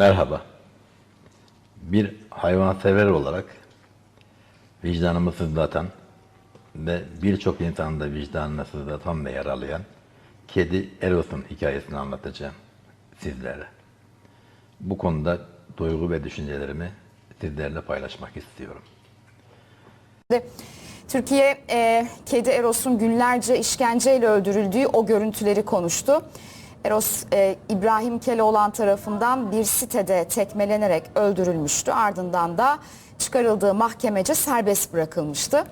Merhaba. Bir hayvansever olarak vicdanımı sızlatan ve birçok insanın da vicdanını sızlatan ve yaralayan kedi Eros'un hikayesini anlatacağım sizlere. Bu konuda duygu ve düşüncelerimi sizlerle paylaşmak istiyorum. Türkiye e, kedi Eros'un günlerce işkenceyle öldürüldüğü o görüntüleri konuştu. Eros e, İbrahim Keloğlan tarafından bir sitede tekmelenerek öldürülmüştü. Ardından da çıkarıldığı mahkemece serbest bırakılmıştı.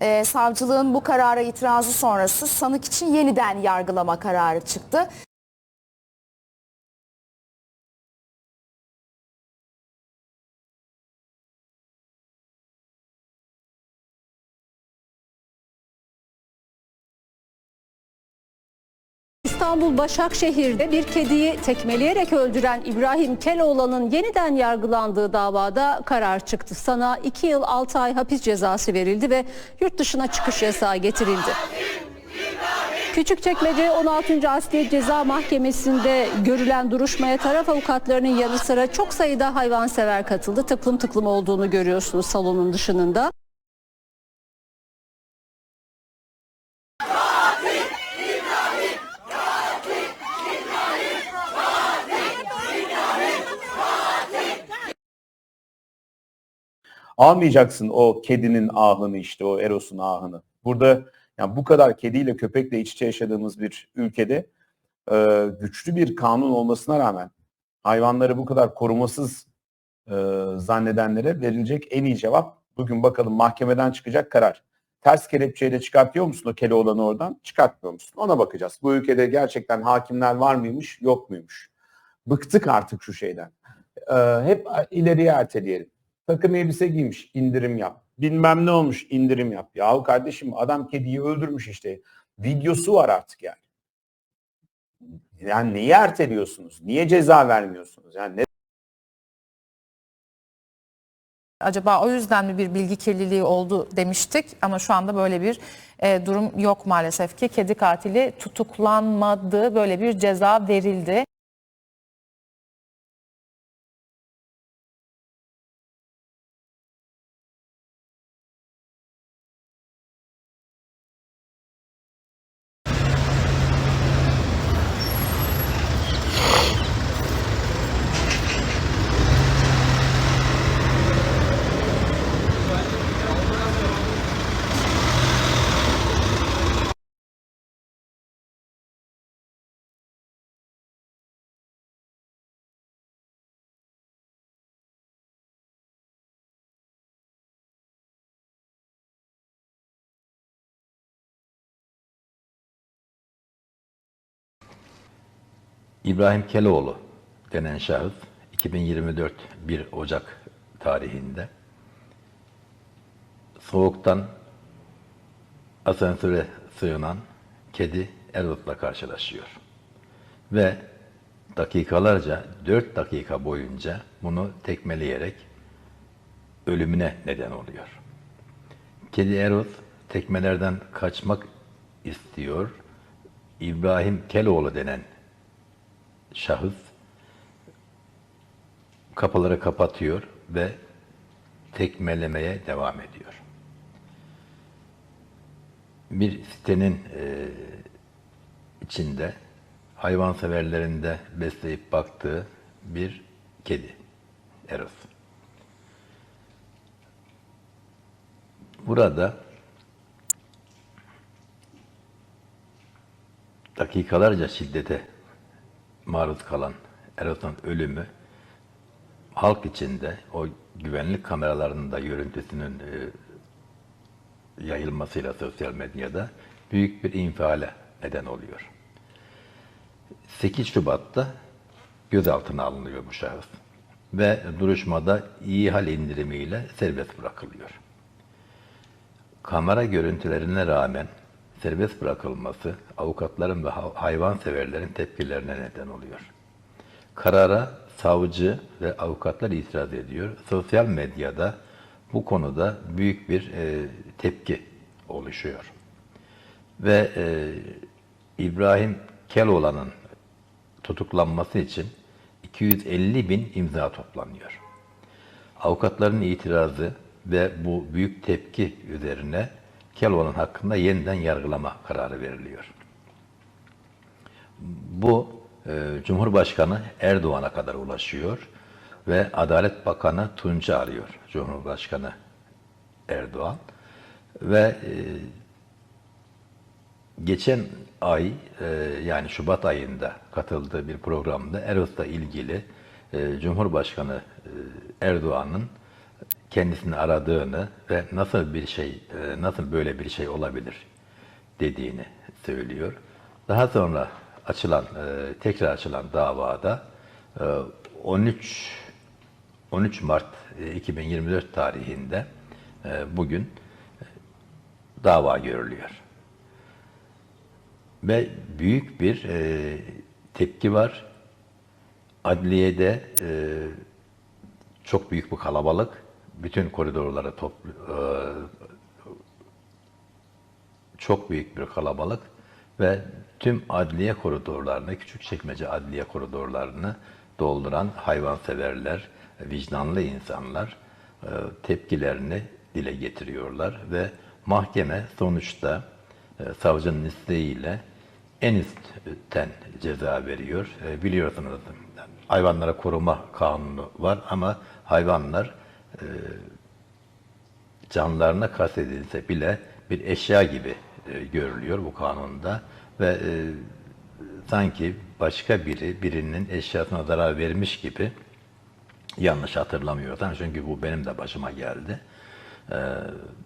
E, savcılığın bu karara itirazı sonrası sanık için yeniden yargılama kararı çıktı. İstanbul Başakşehir'de bir kediyi tekmeleyerek öldüren İbrahim Keloğlan'ın yeniden yargılandığı davada karar çıktı. Sana 2 yıl 6 ay hapis cezası verildi ve yurt dışına çıkış yasağı getirildi. Küçükçekmece 16. Asliye Ceza Mahkemesi'nde görülen duruşmaya taraf avukatlarının yanı sıra çok sayıda hayvansever katıldı. Tıklım tıklım olduğunu görüyorsunuz salonun dışında. Almayacaksın o kedinin ahını işte o Eros'un ahını. Burada yani bu kadar kediyle köpekle iç içe yaşadığımız bir ülkede e, güçlü bir kanun olmasına rağmen hayvanları bu kadar korumasız e, zannedenlere verilecek en iyi cevap bugün bakalım mahkemeden çıkacak karar. Ters kelepçeyle çıkartıyor musun o Keloğlan'ı oradan? Çıkartmıyor musun? Ona bakacağız. Bu ülkede gerçekten hakimler var mıymış, yok muymuş? Bıktık artık şu şeyden. E, hep ileriye erteleyelim. Takım elbise giymiş, indirim yap. Bilmem ne olmuş, indirim yap. Yahu kardeşim adam kediyi öldürmüş işte. Videosu var artık yani. Yani neyi erteliyorsunuz? Niye ceza vermiyorsunuz? Yani ne Acaba o yüzden mi bir bilgi kirliliği oldu demiştik ama şu anda böyle bir e, durum yok maalesef ki. Kedi katili tutuklanmadı, böyle bir ceza verildi. İbrahim Keloğlu denen şahıs 2024 1 Ocak tarihinde soğuktan asansöre sığınan kedi Erot'la karşılaşıyor. Ve dakikalarca 4 dakika boyunca bunu tekmeleyerek ölümüne neden oluyor. Kedi Erot tekmelerden kaçmak istiyor. İbrahim Keloğlu denen şahıs kapıları kapatıyor ve tekmelemeye devam ediyor. Bir sitenin e, içinde hayvanseverlerin de besleyip baktığı bir kedi, Eros. Burada dakikalarca şiddete maruz kalan Eros'un ölümü halk içinde o güvenlik kameralarının da görüntüsünün e, yayılmasıyla sosyal medyada büyük bir infiale neden oluyor. 8 Şubat'ta gözaltına alınıyor bu şahıs ve duruşmada iyi hal indirimiyle serbest bırakılıyor. Kamera görüntülerine rağmen serbest bırakılması avukatların ve ha- hayvanseverlerin tepkilerine neden oluyor. Karara savcı ve avukatlar itiraz ediyor. Sosyal medyada bu konuda büyük bir e, tepki oluşuyor. Ve e, İbrahim Keloğlan'ın tutuklanması için 250 bin imza toplanıyor. Avukatların itirazı ve bu büyük tepki üzerine Keloğlan hakkında yeniden yargılama kararı veriliyor. Bu e, Cumhurbaşkanı Erdoğan'a kadar ulaşıyor ve Adalet Bakanı Tunç'u arıyor Cumhurbaşkanı Erdoğan ve e, geçen ay e, yani Şubat ayında katıldığı bir programda Eros'la ilgili e, Cumhurbaşkanı e, Erdoğan'ın kendisini aradığını ve nasıl bir şey e, nasıl böyle bir şey olabilir dediğini söylüyor. Daha sonra açılan e, tekrar açılan davada e, 13 13 Mart e, 2024 tarihinde bugün dava görülüyor. Ve büyük bir tepki var. Adliyede çok büyük bir kalabalık. Bütün koridorlara toplu, e, çok büyük bir kalabalık ve tüm adliye koridorlarını, küçükçekmece adliye koridorlarını dolduran hayvanseverler, vicdanlı insanlar e, tepkilerini dile getiriyorlar ve mahkeme sonuçta e, savcının isteğiyle en üstten ceza veriyor. Biliyorsunuz hayvanlara koruma kanunu var ama hayvanlar canlarına kastedilse bile bir eşya gibi e, görülüyor bu kanunda ve e, sanki başka biri birinin eşyasına zarar vermiş gibi yanlış hatırlamıyorsam çünkü bu benim de başıma geldi. E,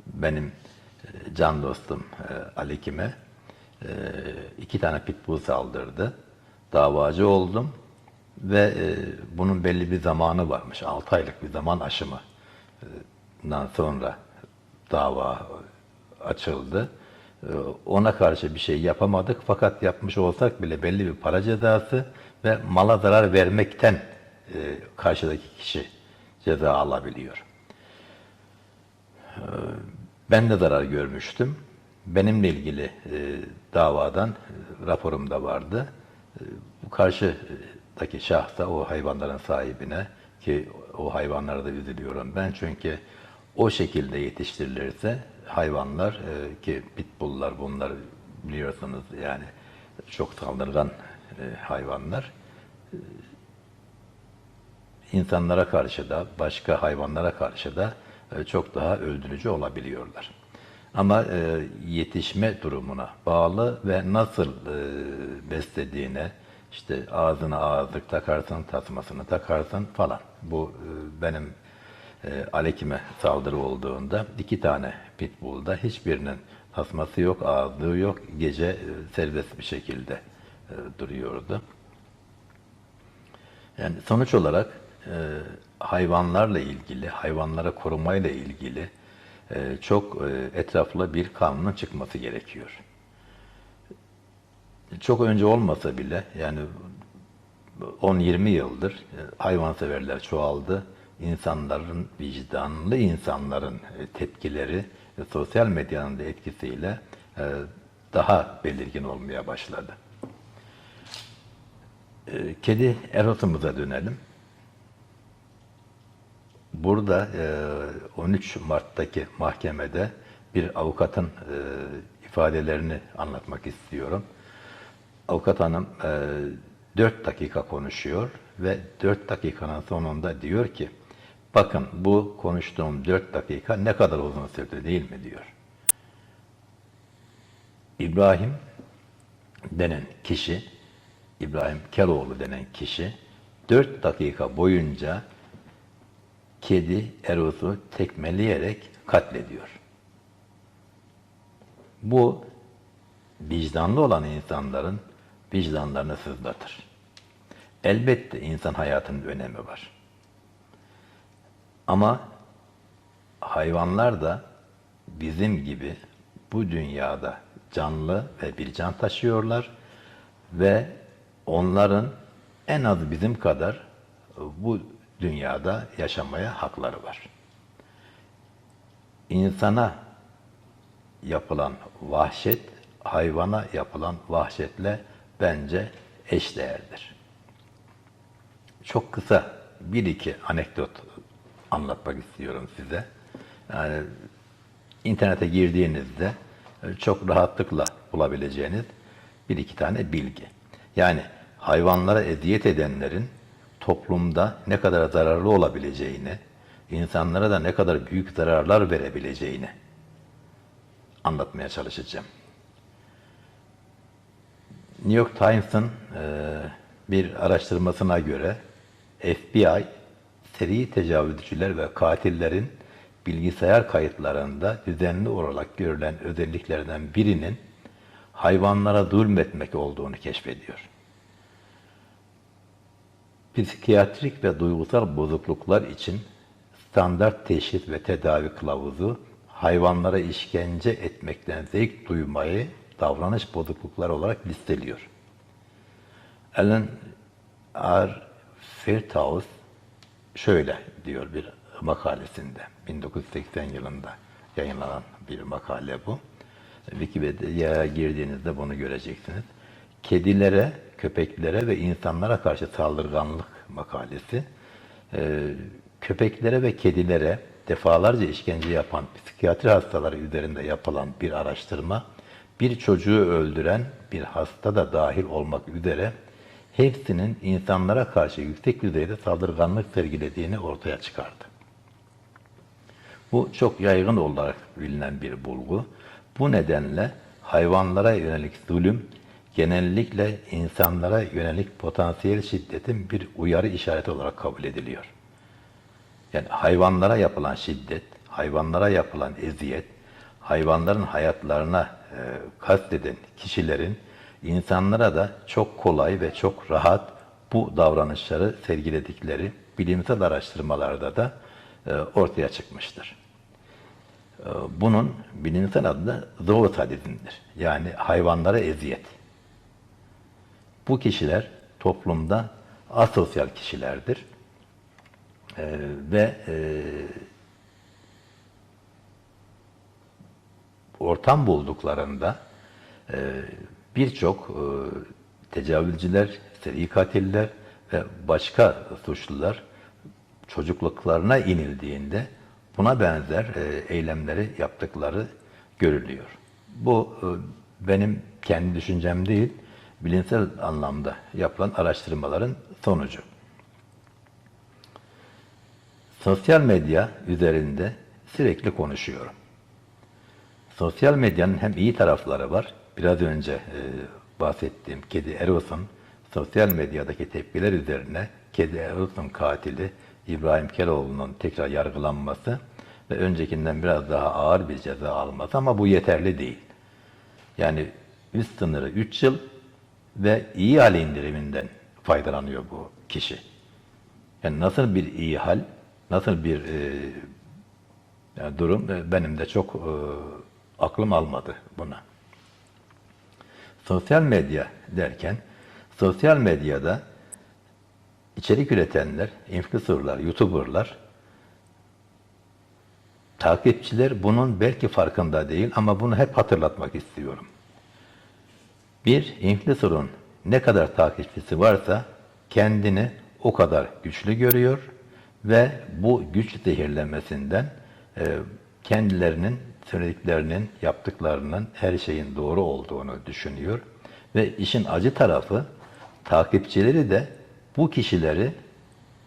benim e, can dostum e, Ali Kime e, iki tane pitbull saldırdı. Davacı oldum ve e, bunun belli bir zamanı varmış. 6 aylık bir zaman aşımı sonra dava açıldı. Ee, Ona karşı bir şey yapamadık fakat yapmış olsak bile belli bir para cezası ve mala zarar vermekten e, karşıdaki kişi ceza alabiliyor. Ee, Ben de zarar görmüştüm. Benimle ilgili e, davadan e, raporum da vardı. Bu karşıdaki şahsa, o hayvanların sahibine ki o hayvanlara da üzülüyorum ben çünkü o şekilde yetiştirilirse hayvanlar e, ki pitbulllar bunlar biliyorsunuz yani çok saldırgan e, hayvanlar e, insanlara karşı da başka hayvanlara karşı da e, çok daha öldürücü olabiliyorlar. Ama e, yetişme durumuna bağlı ve nasıl e, beslediğine işte ağzına ağızlık takarsın, tasmasını takarsın falan. Bu e, benim e, Alekime saldırı olduğunda iki tane pitbull'da hiçbirinin tasması yok, ağızlığı yok. Gece e, serbest bir şekilde duruyordu. Yani sonuç olarak hayvanlarla ilgili, hayvanlara korumayla ilgili çok e, etraflı bir kanunun çıkması gerekiyor. Çok önce olmasa bile yani 10-20 yıldır e, hayvanseverler çoğaldı. İnsanların, vicdanlı insanların e, tepkileri e, sosyal medyanın da etkisiyle daha belirgin olmaya başladı. Kedi erotumuza dönelim. Burada e, 13 Mart'taki mahkemede bir avukatın ifadelerini anlatmak istiyorum. Avukat hanım e, 4 dakika konuşuyor ve 4 dakikanın sonunda diyor ki bakın bu konuştuğum 4 dakika ne kadar uzun sürdü değil mi diyor. İbrahim denen kişi, İbrahim Keloğlu denen kişi 4 dakika boyunca kedi Eros'u tekmeleyerek katlediyor. Bu vicdanlı olan insanların vicdanlarını sızlatır. Elbette insan hayatının önemi var. Ama hayvanlar da bizim gibi bu dünyada canlı ve bir can taşıyorlar ve onların en az bizim kadar bu dünyada yaşamaya hakları var. İnsana yapılan vahşet, hayvana yapılan vahşetle bence eşdeğerdir. çok kısa bir iki anekdot anlatmak istiyorum size. Yani internete girdiğinizde çok rahatlıkla bulabileceğiniz bir iki tane bilgi. Yani hayvanlara eziyet edenlerin toplumda ne kadar zararlı olabileceğini, insanlara da ne kadar büyük zararlar verebileceğini anlatmaya çalışacağım. New York Times'ın e, bir araştırmasına göre FBI seri tecavüzcüler ve katillerin bilgisayar kayıtlarında düzenli olarak görülen özelliklerden birinin hayvanlara zulmetmek olduğunu keşfediyor. Psikiyatrik ve duygusal bozukluklar için standart teşhis ve tedavi kılavuzu hayvanlara işkence etmekten zevk duymayı davranış bozuklukları olarak listeliyor. Alan R. Fairhouse şöyle diyor bir makalesinde, 1980 yılında yayınlanan bir makale bu. Wikipedia'ya girdiğinizde bunu göreceksiniz. Kedilere, köpeklere ve insanlara karşı saldırganlık makalesi. Ee, köpeklere ve kedilere defalarca işkence yapan psikiyatri hastaları üzerinde yapılan bir araştırma, bir çocuğu öldüren bir hasta da dahil olmak üzere hepsinin insanlara karşı yüksek düzeyde saldırganlık sergilediğini ortaya çıkardı. Bu çok yaygın olarak bilinen bir bulgu. Bu nedenle hayvanlara yönelik zulüm genellikle insanlara yönelik potansiyel şiddetin bir uyarı işareti olarak kabul ediliyor. Yani hayvanlara yapılan şiddet, hayvanlara yapılan eziyet, hayvanların hayatlarına kasteden kişilerin insanlara da çok kolay ve çok rahat bu davranışları sergiledikleri bilimsel araştırmalarda da e, ortaya çıkmıştır. E, Bunun bilimsel adı da zoosadizmdir. Yani hayvanlara eziyet. Bu kişiler toplumda asosyal kişilerdir. E, ve e, ortam bulduklarında e, birçok e, tecavüzcüler, seri katiller ve başka suçlular çocukluklarına inildiğinde buna benzer e, eylemleri yaptıkları görülüyor. Bu e, benim kendi düşüncem değil, bilimsel anlamda yapılan araştırmaların sonucu. Sosyal medya üzerinde sürekli konuşuyorum. Sosyal medyanın hem iyi tarafları var. Biraz önce e, bahsettiğim kedi Eros'un sosyal medyadaki tepkiler üzerine kedi Eros'un katili İbrahim Keloğlu'nun tekrar yargılanması ve öncekinden biraz daha ağır bir ceza alması ama bu yeterli değil. Yani üst sınırı 3 yıl ve iyi hal indiriminden faydalanıyor bu kişi. Yani nasıl bir iyi hal, nasıl bir e, durum e, benim de çok e, aklım almadı buna. Sosyal medya derken sosyal medyada içerik üretenler, influencerlar, youtuberlar takipçiler bunun belki farkında değil ama bunu hep hatırlatmak istiyorum. Bir influencer'ın ne kadar takipçisi varsa kendini o kadar güçlü görüyor ve bu güç zehirlemesinden e, kendilerinin söylediklerinin, yaptıklarının her şeyin doğru olduğunu düşünüyor ve işin acı tarafı takipçileri de bu kişileri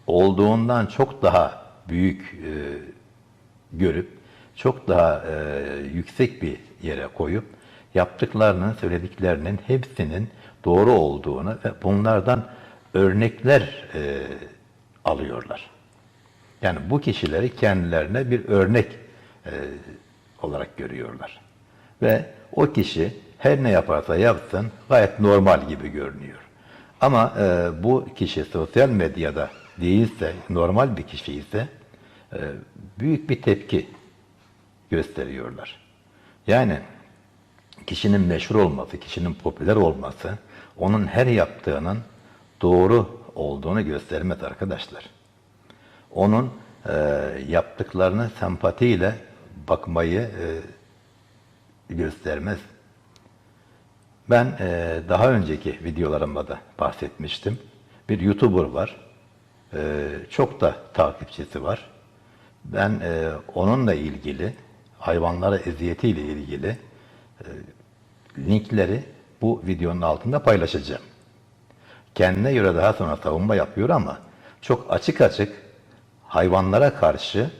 olduğundan çok daha büyük e, görüp çok daha e, yüksek bir yere koyup yaptıklarının, söylediklerinin hepsinin doğru olduğunu ve bunlardan örnekler e, alıyorlar. Yani bu kişileri kendilerine bir örnek e, olarak görüyorlar. Ve o kişi her ne yaparsa yapsın gayet normal gibi görünüyor. Ama e, bu kişi sosyal medyada değilse, normal bir kişi ise e, büyük bir tepki gösteriyorlar. Yani kişinin meşhur olması, kişinin popüler olması, onun her yaptığının doğru olduğunu göstermez arkadaşlar. Onun e, yaptıklarını sempatiyle bakmayı e, göstermez. Ben e, daha önceki videolarımda da bahsetmiştim. Bir YouTuber var. e, çok da takipçisi var. Ben e, onunla ilgili, hayvanlara eziyetiyle ilgili e, linkleri bu videonun altında paylaşacağım. Kendine göre daha sonra savunma yapıyor ama çok açık açık hayvanlara karşı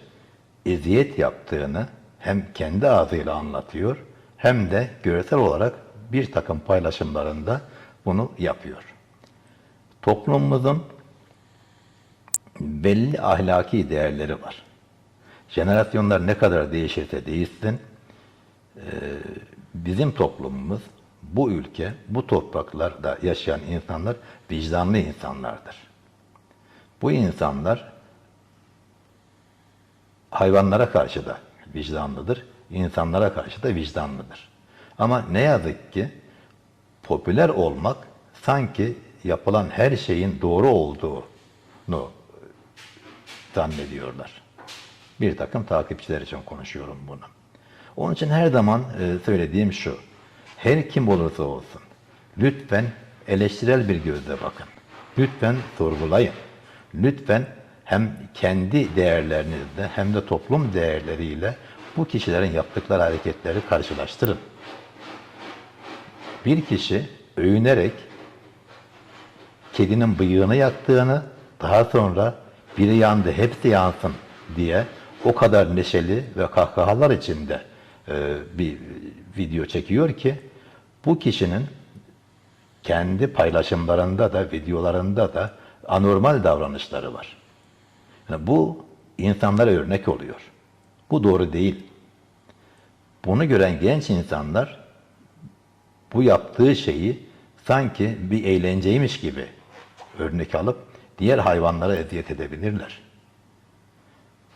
eziyet yaptığını hem kendi ağzıyla anlatıyor hem de görsel olarak bir takım paylaşımlarında bunu yapıyor. Toplumumuzun belli ahlaki değerleri var. Jenerasyonlar ne kadar değişirse değişsin, eee, bizim toplumumuz, bu ülke, bu topraklarda yaşayan insanlar vicdanlı insanlardır. Bu insanlar hayvanlara karşı da vicdanlıdır, insanlara karşı da vicdanlıdır. Ama ne yazık ki popüler olmak sanki yapılan her şeyin doğru olduğunu zannediyorlar. Bir takım takipçiler için konuşuyorum bunu. Onun için her zaman e, söylediğim şu. Her kim olursa olsun lütfen eleştirel bir gözle bakın. Lütfen sorgulayın. Lütfen hem kendi değerlerinizle hem de toplum değerleriyle bu kişilerin yaptıkları hareketleri karşılaştırın. Bir kişi övünerek kedinin bıyığını yaktığını, daha sonra biri yandı hepsi yansın diye o kadar neşeli ve kahkahalar içinde e, bir video çekiyor ki bu kişinin kendi paylaşımlarında da videolarında da anormal davranışları var. Bu insanlara örnek oluyor. Bu doğru değil. Bunu gören genç insanlar bu yaptığı şeyi sanki bir eğlenceymiş gibi örnek alıp diğer hayvanlara eziyet edebilirler.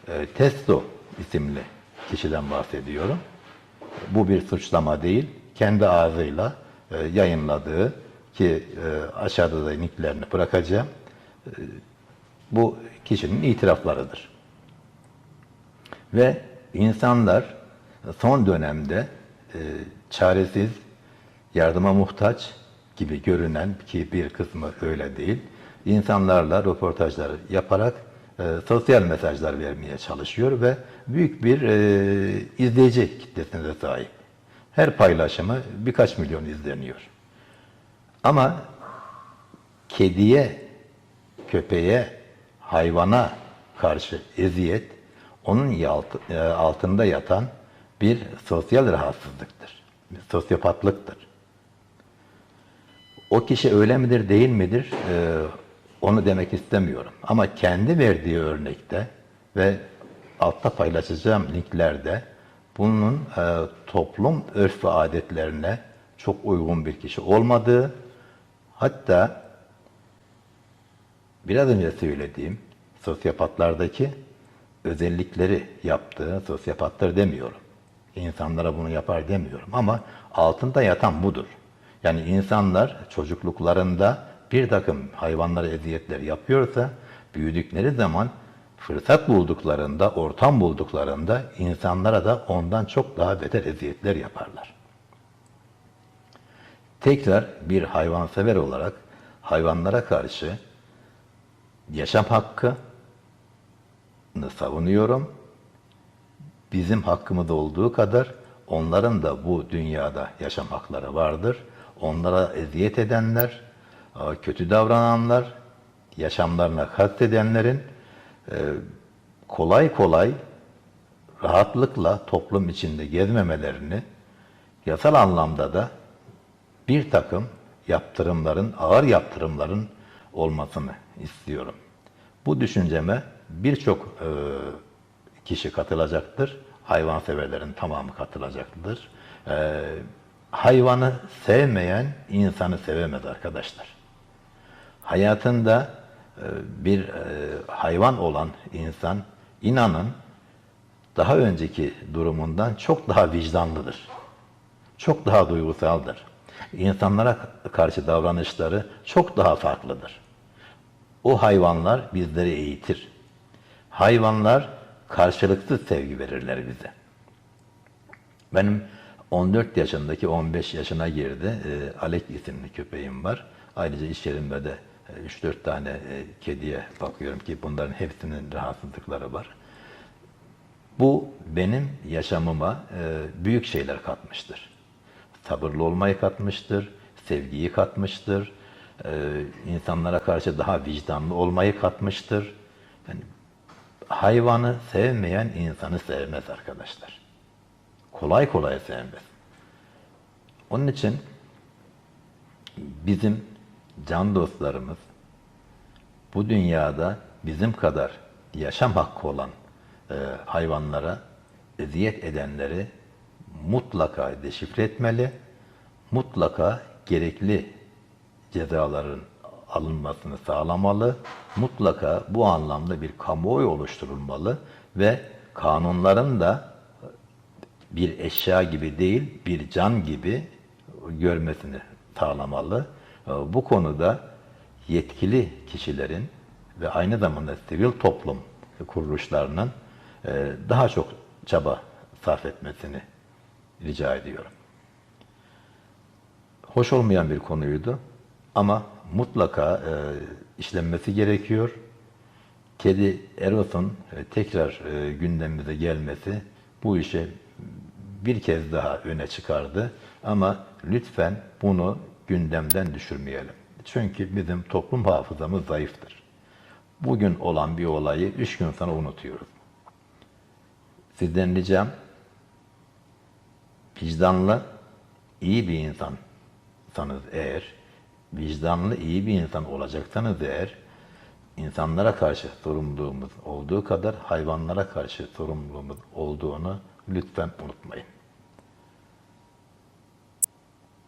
E, Testo isimli kişiden bahsediyorum. Bu bir suçlama değil. Kendi ağzıyla e, yayınladığı ki e, aşağıda da linklerini bırakacağım. E, bu kişinin itiraflarıdır. Ve insanlar son dönemde e, çaresiz, yardıma muhtaç gibi görünen ki bir kısmı öyle değil, insanlarla röportajlar yaparak e, sosyal mesajlar vermeye çalışıyor ve büyük bir e, izleyici kitlesine de sahip. Her paylaşımı birkaç milyon izleniyor. Ama kediye, köpeğe, hayvana karşı eziyet onun e, altında yatan bir sosyal rahatsızlıktır. Bir sosyopatlıktır. O kişi öyle midir değil midir e, onu demek istemiyorum. Ama kendi verdiği örnekte ve altta paylaşacağım linklerde bunun e, toplum örf ve adetlerine çok uygun bir kişi olmadığı hatta biraz önce söylediğim sosyopatlardaki özellikleri yaptığı sosyopattır demiyorum. İnsanlara bunu yapar demiyorum ama altında yatan budur. Yani insanlar çocukluklarında bir takım hayvanlara eziyetler yapıyorsa büyüdükleri zaman fırsat bulduklarında, ortam bulduklarında insanlara da ondan çok daha beter eziyetler yaparlar. Tekrar bir hayvansever olarak hayvanlara karşı yaşam hakkı savunuyorum. Bizim hakkımız olduğu kadar onların da bu dünyada yaşam hakları vardır. Onlara eziyet edenler, kötü davrananlar, yaşamlarına kastedenlerin e, kolay kolay rahatlıkla toplum içinde gezmemelerini yasal anlamda da bir takım yaptırımların, ağır yaptırımların olmasını istiyorum. Bu düşünceme birçok e, kişi katılacaktır. Hayvanseverlerin tamamı katılacaktır. E, hayvanı sevmeyen insanı sevemez arkadaşlar. Hayatında e, bir hayvan olan insan inanın daha önceki durumundan çok daha vicdanlıdır. Çok daha duygusaldır. İnsanlara karşı davranışları çok daha farklıdır. O hayvanlar bizleri eğitir. Hayvanlar karşılıksız sevgi verirler bize. Benim 14 yaşındaki 15 yaşına girdi. E, Alek isimli köpeğim var. Ayrıca iş yerimde de e, 3-4 tane e, kediye bakıyorum ki bunların hepsinin rahatsızlıkları var. Bu benim yaşamıma e, büyük şeyler katmıştır. Sabırlı olmayı katmıştır, sevgiyi katmıştır, e, insanlara karşı daha vicdanlı olmayı katmıştır. Yani hayvanı sevmeyen insanı sevmez arkadaşlar. Kolay kolay sevmez. Onun için bizim can dostlarımız bu dünyada bizim kadar yaşam hakkı olan e, hayvanlara eziyet edenleri mutlaka deşifre etmeli, mutlaka gerekli cezaların alınmasını sağlamalı, mutlaka bu anlamda bir kamuoyu oluşturulmalı ve kanunların da bir eşya gibi değil, bir can gibi görmesini sağlamalı. Ee, Bu konuda yetkili kişilerin ve aynı zamanda sivil toplum kuruluşlarının e, daha çok çaba sarf etmesini rica ediyorum. Hoş olmayan bir konuydu ama mutlaka e, işlenmesi gerekiyor. Kedi Eros'un e, tekrar e, gündemimize gelmesi bu işe bir kez daha öne çıkardı. Ama lütfen bunu gündemden düşürmeyelim. Çünkü bizim toplum hafızamız zayıftır. Bugün olan bir olayı üç gün sonra unutuyoruz. Sizden ricam vicdanlı, iyi bir insansanız eğer, vicdanlı, iyi bir insan olacaksanız eğer, insanlara karşı sorumluluğumuz olduğu kadar hayvanlara karşı sorumluluğumuz olduğunu lütfen unutmayın.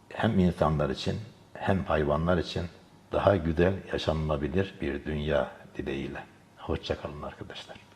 Hem insanlar için hem hayvanlar için daha güzel yaşanılabilir bir dünya dileğiyle. Hoşçakalın arkadaşlar.